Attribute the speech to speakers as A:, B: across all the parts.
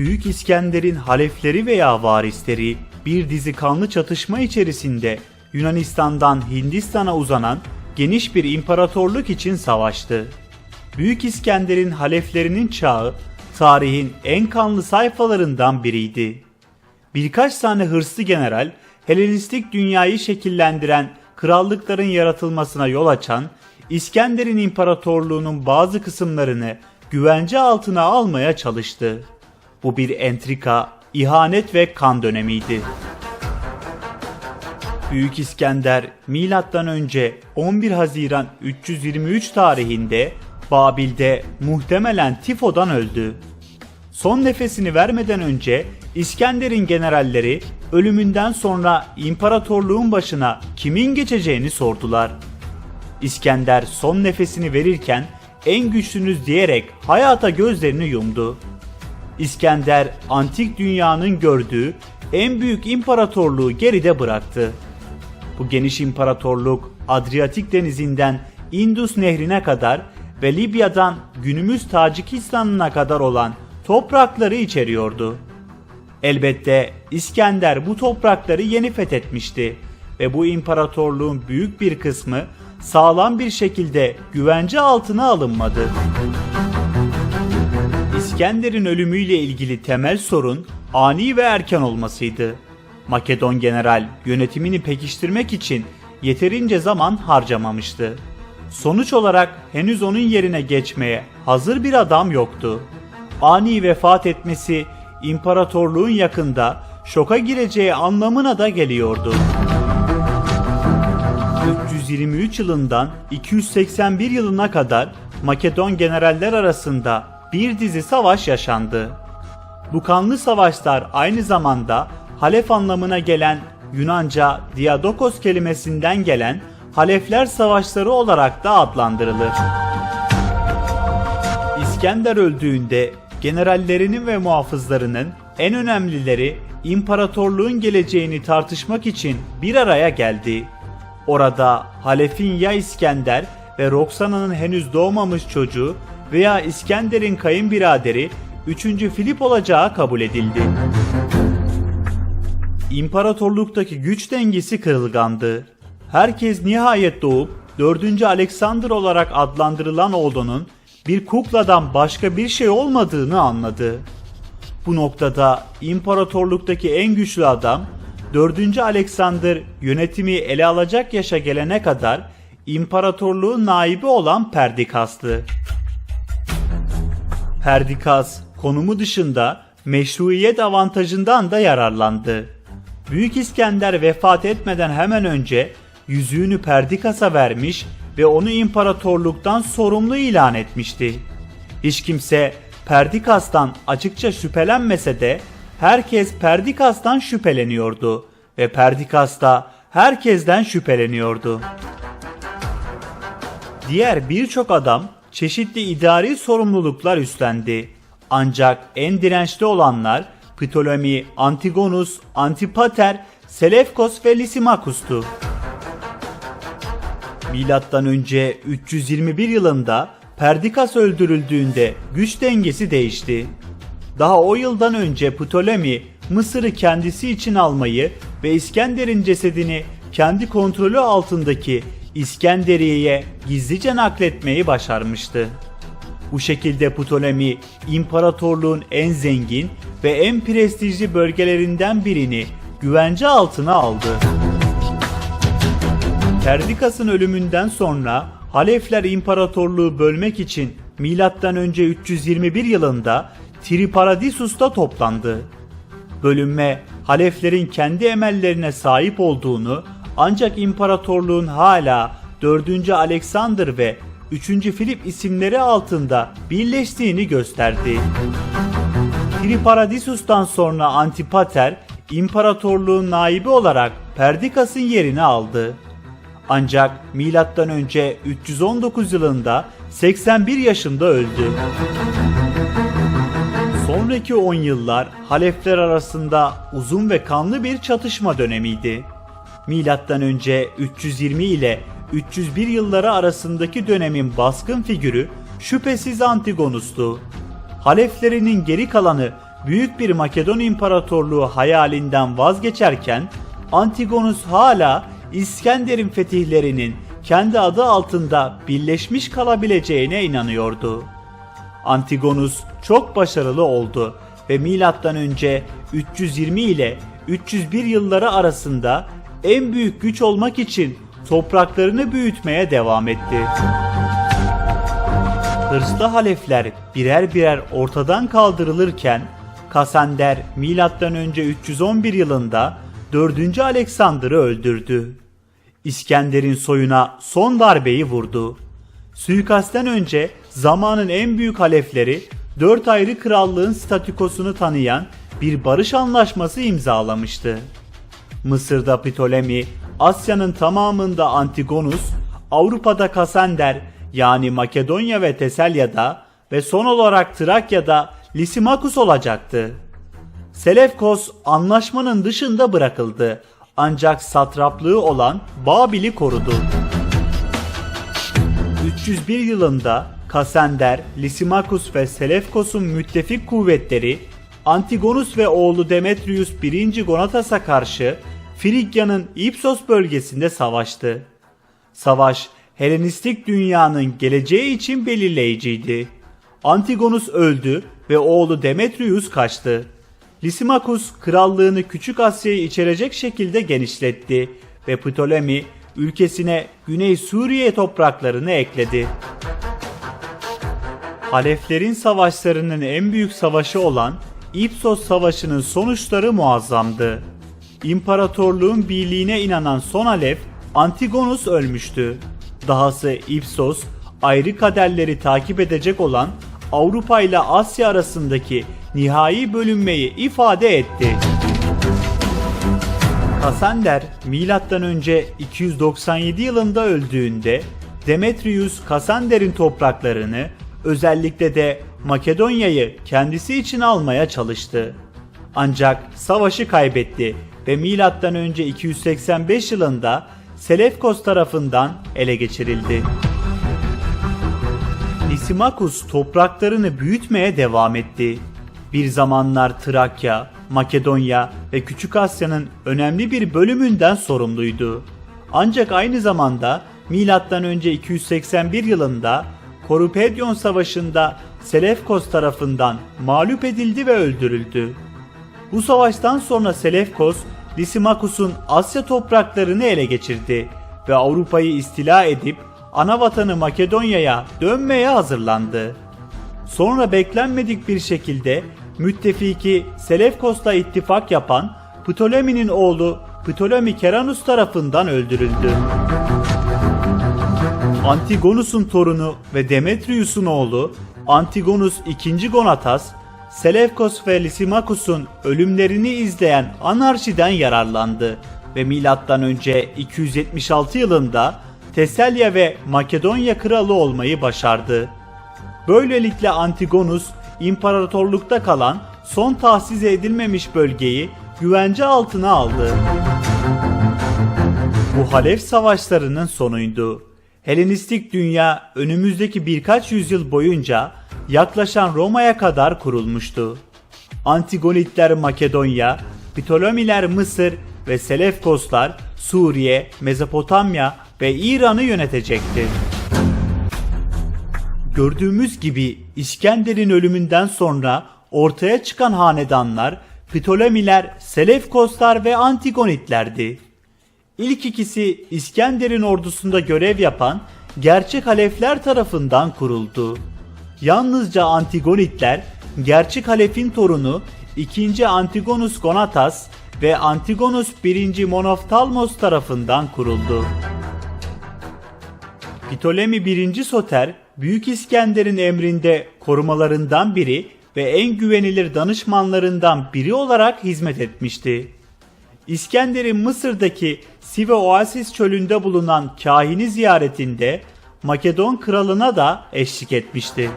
A: Büyük İskender'in halefleri veya varisleri bir dizi kanlı çatışma içerisinde Yunanistan'dan Hindistan'a uzanan geniş bir imparatorluk için savaştı. Büyük İskender'in haleflerinin çağı tarihin en kanlı sayfalarından biriydi. Birkaç tane hırslı general Helenistik dünyayı şekillendiren krallıkların yaratılmasına yol açan İskender'in imparatorluğunun bazı kısımlarını güvence altına almaya çalıştı. Bu bir entrika, ihanet ve kan dönemiydi. Büyük İskender milattan önce 11 Haziran 323 tarihinde Babil'de muhtemelen tifodan öldü. Son nefesini vermeden önce İskender'in generalleri ölümünden sonra imparatorluğun başına kimin geçeceğini sordular. İskender son nefesini verirken en güçlünüz diyerek hayata gözlerini yumdu. İskender antik dünyanın gördüğü en büyük imparatorluğu geride bıraktı. Bu geniş imparatorluk Adriyatik denizinden Indus nehrine kadar ve Libya'dan günümüz Tacikistan'ına kadar olan toprakları içeriyordu. Elbette İskender bu toprakları yeni fethetmişti ve bu imparatorluğun büyük bir kısmı sağlam bir şekilde güvence altına alınmadı. İskender'in ölümüyle ilgili temel sorun ani ve erken olmasıydı. Makedon general yönetimini pekiştirmek için yeterince zaman harcamamıştı. Sonuç olarak henüz onun yerine geçmeye hazır bir adam yoktu. Ani vefat etmesi imparatorluğun yakında şoka gireceği anlamına da geliyordu. 323 yılından 281 yılına kadar Makedon generaller arasında bir dizi savaş yaşandı. Bu kanlı savaşlar aynı zamanda Halef anlamına gelen Yunanca Diadokos kelimesinden gelen Halefler Savaşları olarak da adlandırılır. İskender öldüğünde generallerinin ve muhafızlarının en önemlileri imparatorluğun geleceğini tartışmak için bir araya geldi. Orada Halef'in ya İskender ve Roxana'nın henüz doğmamış çocuğu veya İskender'in kayınbiraderi 3. Filip olacağı kabul edildi. İmparatorluktaki güç dengesi kırılgandı. Herkes nihayet doğup 4. Alexander olarak adlandırılan oğlunun bir kukladan başka bir şey olmadığını anladı. Bu noktada imparatorluktaki en güçlü adam 4. Alexander yönetimi ele alacak yaşa gelene kadar imparatorluğun naibi olan Perdikas'tı. Perdikas konumu dışında meşruiyet avantajından da yararlandı. Büyük İskender vefat etmeden hemen önce yüzüğünü Perdikas'a vermiş ve onu imparatorluktan sorumlu ilan etmişti. Hiç kimse Perdikas'tan açıkça şüphelenmese de herkes Perdikas'tan şüpheleniyordu ve Perdikas da herkesten şüpheleniyordu. Diğer birçok adam çeşitli idari sorumluluklar üstlendi. Ancak en dirençli olanlar Ptolemy, Antigonus, Antipater, Selefkos ve Lysimachus'tu. Milattan önce 321 yılında Perdikas öldürüldüğünde güç dengesi değişti. Daha o yıldan önce Ptolemy Mısır'ı kendisi için almayı ve İskender'in cesedini kendi kontrolü altındaki İskenderiye'ye gizlice nakletmeyi başarmıştı. Bu şekilde Ptolemy imparatorluğun en zengin ve en prestijli bölgelerinden birini güvence altına aldı. Perdikas'ın ölümünden sonra Halefler İmparatorluğu bölmek için önce 321 yılında Triparadisus'ta toplandı. Bölünme Haleflerin kendi emellerine sahip olduğunu ancak imparatorluğun hala 4. Alexander ve 3. Filip isimleri altında birleştiğini gösterdi. Triparadisus'tan sonra Antipater imparatorluğun naibi olarak Perdikas'ın yerini aldı. Ancak önce 319 yılında 81 yaşında öldü. Sonraki 10 yıllar Halefler arasında uzun ve kanlı bir çatışma dönemiydi. Milattan önce 320 ile 301 yılları arasındaki dönemin baskın figürü şüphesiz Antigonus'tu. Haleflerinin geri kalanı büyük bir Makedon İmparatorluğu hayalinden vazgeçerken Antigonus hala İskender'in fetihlerinin kendi adı altında birleşmiş kalabileceğine inanıyordu. Antigonus çok başarılı oldu ve milattan önce 320 ile 301 yılları arasında en büyük güç olmak için topraklarını büyütmeye devam etti. Hırslı halefler birer birer ortadan kaldırılırken milattan önce 311 yılında 4. Aleksander'ı öldürdü. İskender'in soyuna son darbeyi vurdu. Suikastten önce zamanın en büyük halefleri dört ayrı krallığın statükosunu tanıyan bir barış anlaşması imzalamıştı. Mısır'da Ptolemy, Asya'nın tamamında Antigonus, Avrupa'da Kasander yani Makedonya ve Teselya'da ve son olarak Trakya'da Lysimachus olacaktı. Selevkos anlaşmanın dışında bırakıldı ancak satraplığı olan Babil'i korudu. 301 yılında Kasender, Lysimachus ve Selevkos'un müttefik kuvvetleri Antigonus ve oğlu Demetrius 1. Gonatas'a karşı Frigya'nın Ipsos bölgesinde savaştı. Savaş Helenistik dünyanın geleceği için belirleyiciydi. Antigonus öldü ve oğlu Demetrius kaçtı. Lysimachus krallığını Küçük Asya'yı içerecek şekilde genişletti ve Ptolemy ülkesine Güney Suriye topraklarını ekledi. Haleflerin savaşlarının en büyük savaşı olan İpsos Savaşı'nın sonuçları muazzamdı. İmparatorluğun birliğine inanan son Halef Antigonus ölmüştü. Dahası İpsos ayrı kaderleri takip edecek olan Avrupa ile Asya arasındaki nihai bölünmeyi ifade etti. Kasander milattan önce 297 yılında öldüğünde Demetrius Kasander'in topraklarını özellikle de Makedonya'yı kendisi için almaya çalıştı. Ancak savaşı kaybetti ve milattan önce 285 yılında Selevkos tarafından ele geçirildi. Lysimachus topraklarını büyütmeye devam etti. Bir zamanlar Trakya, Makedonya ve Küçük Asya'nın önemli bir bölümünden sorumluydu. Ancak aynı zamanda milattan önce 281 yılında Korupedyon Savaşı'nda Selevkos tarafından mağlup edildi ve öldürüldü. Bu savaştan sonra Selevkos, Lysimachus'un Asya topraklarını ele geçirdi ve Avrupa'yı istila edip ana vatanı Makedonya'ya dönmeye hazırlandı. Sonra beklenmedik bir şekilde müttefiki Selevkos'la ittifak yapan Ptolemy'nin oğlu Ptolemy Keranus tarafından öldürüldü. Antigonus'un torunu ve Demetrius'un oğlu Antigonus II. Gonatas, Selevkos ve Lysimachus'un ölümlerini izleyen anarşiden yararlandı ve önce 276 yılında Teselya ve Makedonya kralı olmayı başardı. Böylelikle Antigonus imparatorlukta kalan son tahsis edilmemiş bölgeyi güvence altına aldı. Bu Halef savaşlarının sonuydu. Helenistik dünya önümüzdeki birkaç yüzyıl boyunca yaklaşan Roma'ya kadar kurulmuştu. Antigonitler Makedonya, Ptolemiler Mısır ve Selevkoslar Suriye, Mezopotamya ve İran'ı yönetecekti. Gördüğümüz gibi İskender'in ölümünden sonra ortaya çıkan hanedanlar Ptolemiler, Selevkoslar ve Antigonitlerdi. İlk ikisi İskender'in ordusunda görev yapan gerçek halefler tarafından kuruldu. Yalnızca Antigonitler, gerçek halefin torunu 2. Antigonus Gonatas ve Antigonus 1. Monoftalmos tarafından kuruldu. Ptolemy 1. Soter, Büyük İskender'in emrinde korumalarından biri ve en güvenilir danışmanlarından biri olarak hizmet etmişti. İskender'in Mısır'daki Sive Oasis çölünde bulunan kahini ziyaretinde Makedon kralına da eşlik etmişti.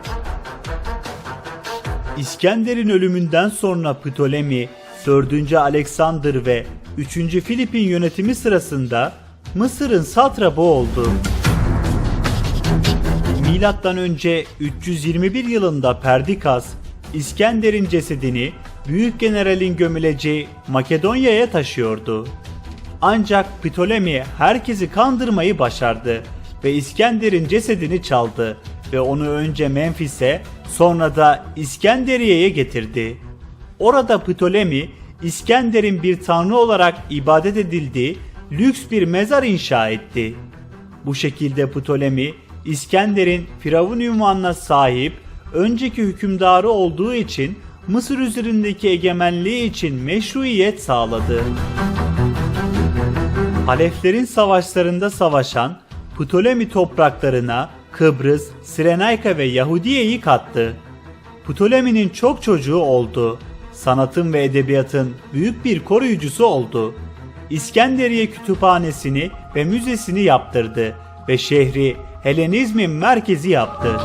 A: İskender'in ölümünden sonra Ptolemy, 4. Alexander ve 3. Filip'in yönetimi sırasında Mısır'ın satrapı oldu. Milattan önce 321 yılında Perdikas, İskender'in cesedini büyük generalin gömüleceği Makedonya'ya taşıyordu. Ancak Ptolemy herkesi kandırmayı başardı ve İskender'in cesedini çaldı ve onu önce Memphis'e sonra da İskenderiye'ye getirdi. Orada Ptolemy İskender'in bir tanrı olarak ibadet edildiği lüks bir mezar inşa etti. Bu şekilde Ptolemy İskender'in firavun ünvanına sahip önceki hükümdarı olduğu için Mısır üzerindeki egemenliği için meşruiyet sağladı. Haleflerin savaşlarında savaşan Ptolemy topraklarına Kıbrıs, Sirenayka ve Yahudiye'yi kattı. Ptolemy'nin çok çocuğu oldu. Sanatın ve edebiyatın büyük bir koruyucusu oldu. İskenderiye kütüphanesini ve müzesini yaptırdı ve şehri Helenizmin merkezi yaptı.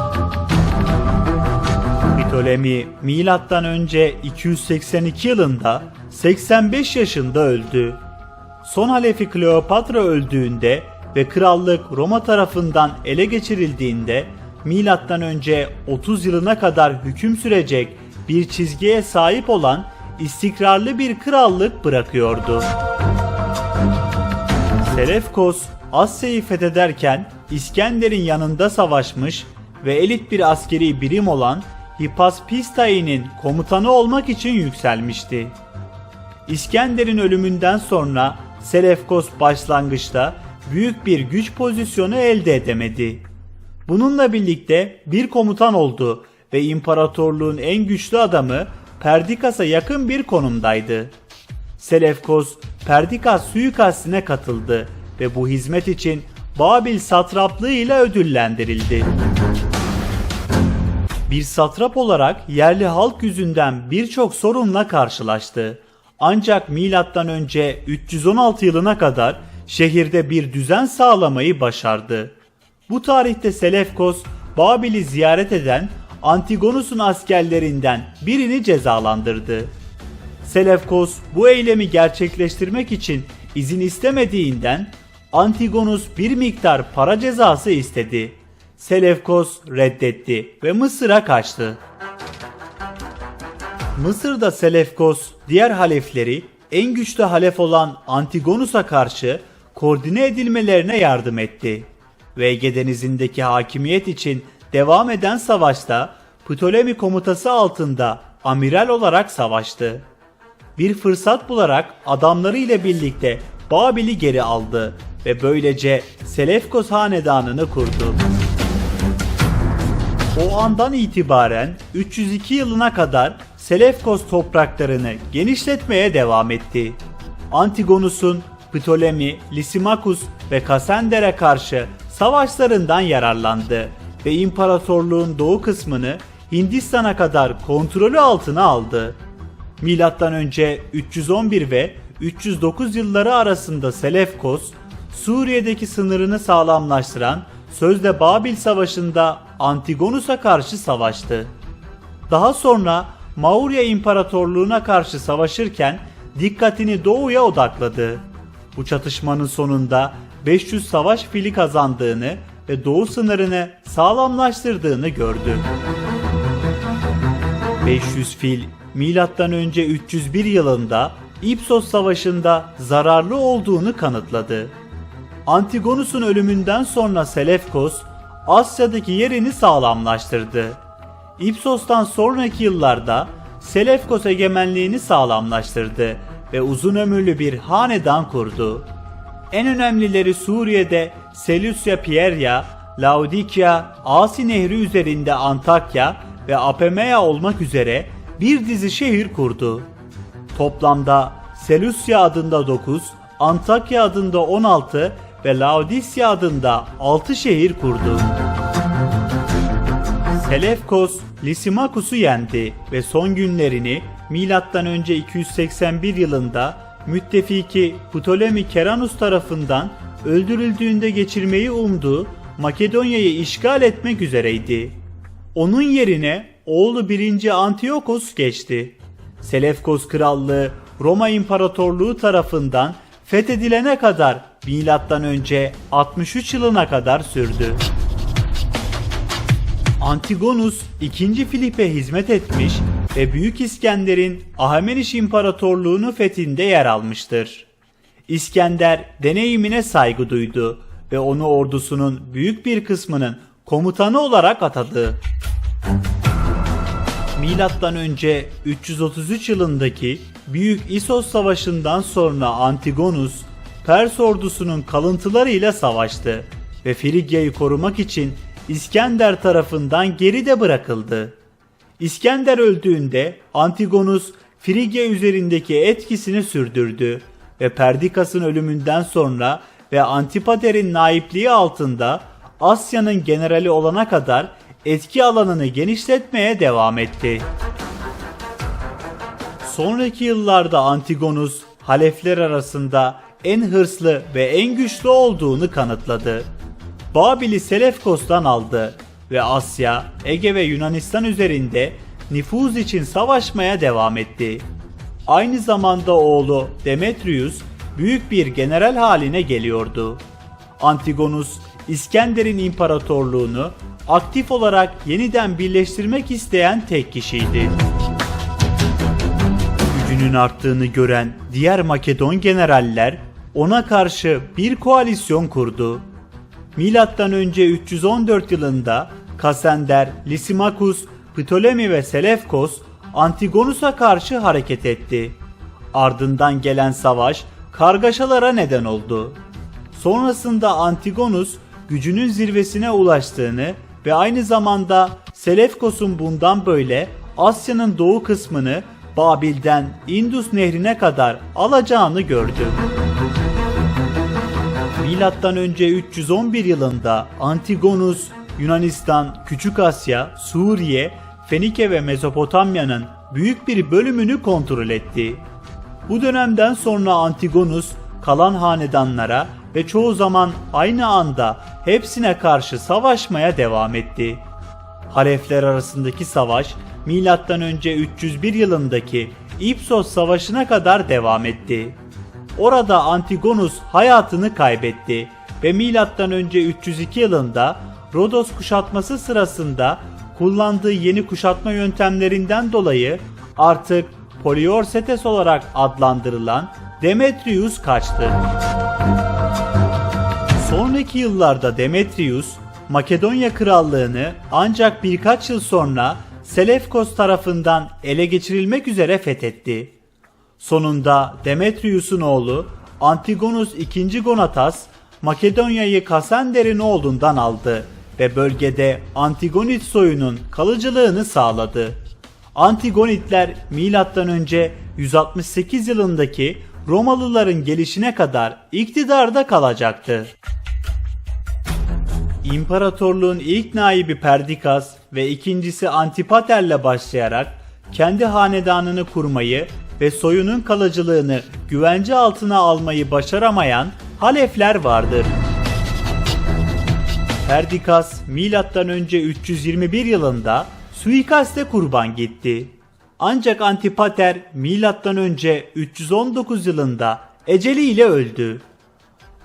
A: Ptolemy milattan önce 282 yılında 85 yaşında öldü. Son halefi Kleopatra öldüğünde ve krallık Roma tarafından ele geçirildiğinde milattan önce 30 yılına kadar hüküm sürecek bir çizgiye sahip olan istikrarlı bir krallık bırakıyordu. Selefkos Asya'yı fethederken İskender'in yanında savaşmış ve elit bir askeri birim olan Hipaspistai'nin komutanı olmak için yükselmişti. İskender'in ölümünden sonra Selefkos başlangıçta büyük bir güç pozisyonu elde edemedi. Bununla birlikte bir komutan oldu ve imparatorluğun en güçlü adamı Perdikas'a yakın bir konumdaydı. Selefkos Perdikas suikastine katıldı ve bu hizmet için Babil satraplığı ile ödüllendirildi. Bir satrap olarak yerli halk yüzünden birçok sorunla karşılaştı. Ancak milattan önce 316 yılına kadar şehirde bir düzen sağlamayı başardı. Bu tarihte Selefkos Babil'i ziyaret eden Antigonus'un askerlerinden birini cezalandırdı. Selefkos bu eylemi gerçekleştirmek için izin istemediğinden Antigonus bir miktar para cezası istedi. Selefkos reddetti ve Mısır'a kaçtı. Mısır'da Selefkos diğer halefleri en güçlü halef olan Antigonus'a karşı koordine edilmelerine yardım etti. Ve Ege Denizi'ndeki hakimiyet için devam eden savaşta Ptolemy komutası altında amiral olarak savaştı. Bir fırsat bularak adamları ile birlikte Babil'i geri aldı ve böylece Selefkos hanedanını kurdu. O andan itibaren 302 yılına kadar Selefkos topraklarını genişletmeye devam etti. Antigonus'un Ptolemy, Lysimachus ve Kassender'e karşı savaşlarından yararlandı ve imparatorluğun doğu kısmını Hindistan'a kadar kontrolü altına aldı. Milattan önce 311 ve 309 yılları arasında Selefkos, Suriye'deki sınırını sağlamlaştıran sözde Babil Savaşı'nda Antigonus'a karşı savaştı. Daha sonra Maurya İmparatorluğu'na karşı savaşırken dikkatini doğuya odakladı. Bu çatışmanın sonunda 500 savaş fili kazandığını ve doğu sınırını sağlamlaştırdığını gördü. 500 fil milattan önce 301 yılında İpsos Savaşı'nda zararlı olduğunu kanıtladı. Antigonus'un ölümünden sonra Selefkos Asya'daki yerini sağlamlaştırdı. İpsos'tan sonraki yıllarda Selefkos egemenliğini sağlamlaştırdı ve uzun ömürlü bir hanedan kurdu. En önemlileri Suriye'de Seleucia Pieria, Laodikya, Asi Nehri üzerinde Antakya ve Apamea olmak üzere bir dizi şehir kurdu. Toplamda Seleucia adında 9, Antakya adında 16 ve Laodisya adında 6 şehir kurdu. Selefkos Lysimachus'u yendi ve son günlerini milattan önce 281 yılında müttefiki Ptolemy Keranus tarafından öldürüldüğünde geçirmeyi umduğu Makedonya'yı işgal etmek üzereydi. Onun yerine oğlu 1. Antiochos geçti. Selefkos Krallığı Roma İmparatorluğu tarafından fethedilene kadar milattan önce 63 yılına kadar sürdü. Antigonus 2. Filip'e hizmet etmiş ve Büyük İskender'in Ahemeniş İmparatorluğunu fethinde yer almıştır. İskender deneyimine saygı duydu ve onu ordusunun büyük bir kısmının komutanı olarak atadı. Milattan önce 333 yılındaki Büyük İsos Savaşı'ndan sonra Antigonus, Pers ordusunun kalıntılarıyla savaştı ve Frigya'yı korumak için İskender tarafından geride bırakıldı. İskender öldüğünde Antigonus Frigya üzerindeki etkisini sürdürdü ve Perdikas'ın ölümünden sonra ve Antipater'in naipliği altında Asya'nın generali olana kadar etki alanını genişletmeye devam etti. Sonraki yıllarda Antigonus halefler arasında en hırslı ve en güçlü olduğunu kanıtladı. Babil'i Selefkos'tan aldı ve Asya, Ege ve Yunanistan üzerinde nüfuz için savaşmaya devam etti. Aynı zamanda oğlu Demetrius büyük bir general haline geliyordu. Antigonus, İskender'in imparatorluğunu aktif olarak yeniden birleştirmek isteyen tek kişiydi. Gücünün arttığını gören diğer Makedon generaller ona karşı bir koalisyon kurdu. Milattan önce 314 yılında Kasender, Lysimachus, Ptolemy ve Selefkos Antigonus'a karşı hareket etti. Ardından gelen savaş kargaşalara neden oldu. Sonrasında Antigonus gücünün zirvesine ulaştığını ve aynı zamanda Selefkos'un bundan böyle Asya'nın doğu kısmını Babil'den Indus nehrine kadar alacağını gördü. Milattan önce 311 yılında Antigonus Yunanistan, Küçük Asya, Suriye, Fenike ve Mezopotamya'nın büyük bir bölümünü kontrol etti. Bu dönemden sonra Antigonus kalan hanedanlara ve çoğu zaman aynı anda hepsine karşı savaşmaya devam etti. Halefler arasındaki savaş önce 301 yılındaki İpsos Savaşı'na kadar devam etti. Orada Antigonus hayatını kaybetti ve önce 302 yılında Rodos kuşatması sırasında kullandığı yeni kuşatma yöntemlerinden dolayı artık Poliorcetes olarak adlandırılan Demetrius kaçtı. Sonraki yıllarda Demetrius Makedonya krallığını ancak birkaç yıl sonra Selefkos tarafından ele geçirilmek üzere fethetti. Sonunda Demetrius'un oğlu Antigonus II. Gonatas Makedonya'yı Kasender'in oğlundan aldı ve bölgede Antigonit soyunun kalıcılığını sağladı. Antigonitler M.Ö. 168 yılındaki Romalıların gelişine kadar iktidarda kalacaktı. İmparatorluğun ilk naibi Perdikas ve ikincisi Antipater'le başlayarak kendi hanedanını kurmayı ve soyunun kalıcılığını güvence altına almayı başaramayan Halefler vardır. Perdikas milattan önce 321 yılında suikaste kurban gitti. Ancak Antipater milattan önce 319 yılında eceliyle öldü.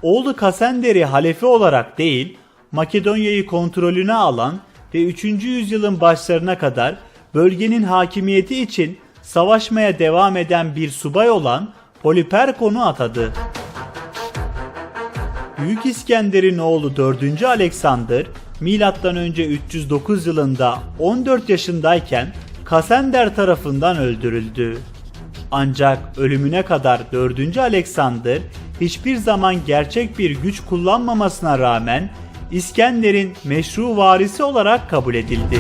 A: Oğlu Kasender'i halefi olarak değil, Makedonya'yı kontrolüne alan ve 3. yüzyılın başlarına kadar bölgenin hakimiyeti için savaşmaya devam eden bir subay olan Poliperkon'u atadı. Büyük İskender'in oğlu 4. Alexander milattan önce 309 yılında 14 yaşındayken Kasender tarafından öldürüldü. Ancak ölümüne kadar 4. Alexander hiçbir zaman gerçek bir güç kullanmamasına rağmen İskender'in meşru varisi olarak kabul edildi.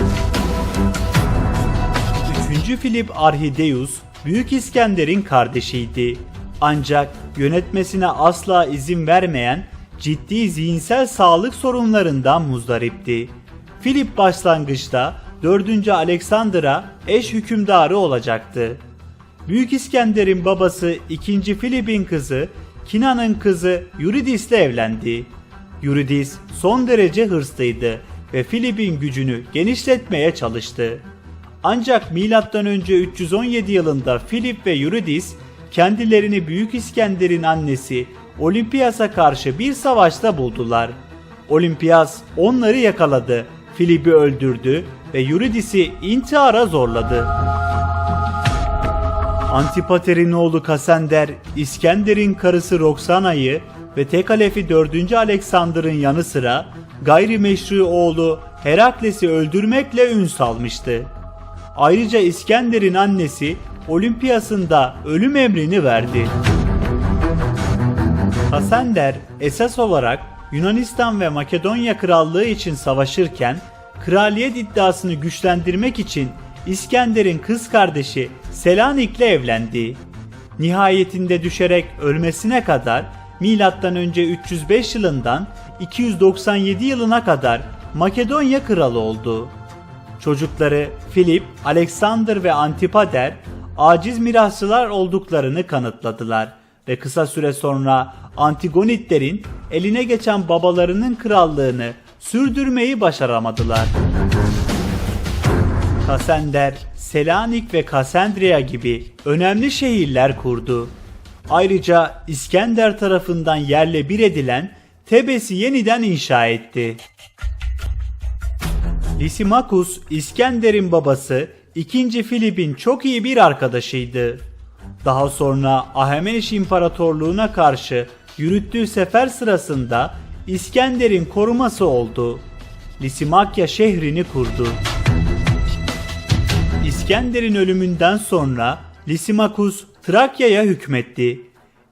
A: 3. Filip Arhideus, Büyük İskender'in kardeşiydi. Ancak yönetmesine asla izin vermeyen ciddi zihinsel sağlık sorunlarından muzdaripti. Filip başlangıçta 4. Alexander'a eş hükümdarı olacaktı. Büyük İskender'in babası 2. Filip'in kızı Kina'nın kızı Eurydice ile evlendi. Eurydice son derece hırslıydı ve Filip'in gücünü genişletmeye çalıştı. Ancak M.Ö. 317 yılında Filip ve Eurydice kendilerini Büyük İskender'in annesi Olimpias'a karşı bir savaşta buldular. Olimpias onları yakaladı, Filip'i öldürdü ve Eurydice'i intihara zorladı. Antipater'in oğlu Kasender, İskender'in karısı Roksana'yı ve tek alefi 4. Alexander'ın yanı sıra gayrimeşru oğlu Herakles'i öldürmekle ün salmıştı. Ayrıca İskender'in annesi Olimpiyasında ölüm emrini verdi. Kasender esas olarak Yunanistan ve Makedonya krallığı için savaşırken kraliyet iddiasını güçlendirmek için İskender'in kız kardeşi Selanik'le evlendi. Nihayetinde düşerek ölmesine kadar milattan önce 305 yılından 297 yılına kadar Makedonya kralı oldu. Çocukları Filip, Alexander ve Antipater aciz mirasçılar olduklarını kanıtladılar ve kısa süre sonra Antigonitlerin eline geçen babalarının krallığını sürdürmeyi başaramadılar. Kasender, Selanik ve Kasendriya gibi önemli şehirler kurdu. Ayrıca İskender tarafından yerle bir edilen Tebes'i yeniden inşa etti. Lysimachus, İskender'in babası 2. Filip'in çok iyi bir arkadaşıydı. Daha sonra Ahemeniş İmparatorluğu'na karşı yürüttüğü sefer sırasında İskender'in koruması oldu. Lysimakya şehrini kurdu. İskender'in ölümünden sonra Lysimachus Trakya'ya hükmetti.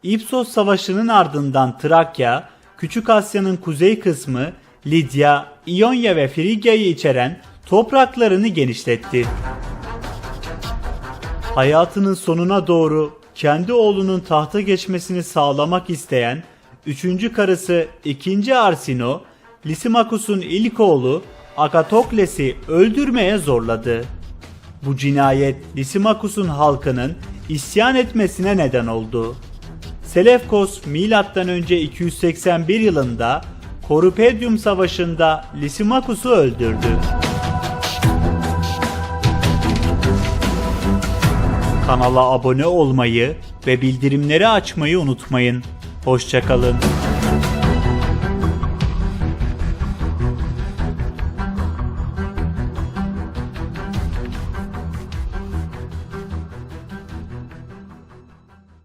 A: İpsos Savaşı'nın ardından Trakya, Küçük Asya'nın kuzey kısmı Lidya, İonya ve Frigya'yı içeren topraklarını genişletti. Hayatının sonuna doğru kendi oğlunun tahta geçmesini sağlamak isteyen 3. karısı 2. Arsino, Lysimachus'un ilk oğlu Agatokles'i öldürmeye zorladı. Bu cinayet Lysimachus'un halkının isyan etmesine neden oldu. Selefkos M.Ö. 281 yılında Korupedium Savaşı'nda Lysimachus'u öldürdü. Kanala abone olmayı ve bildirimleri açmayı unutmayın. Hoşçakalın.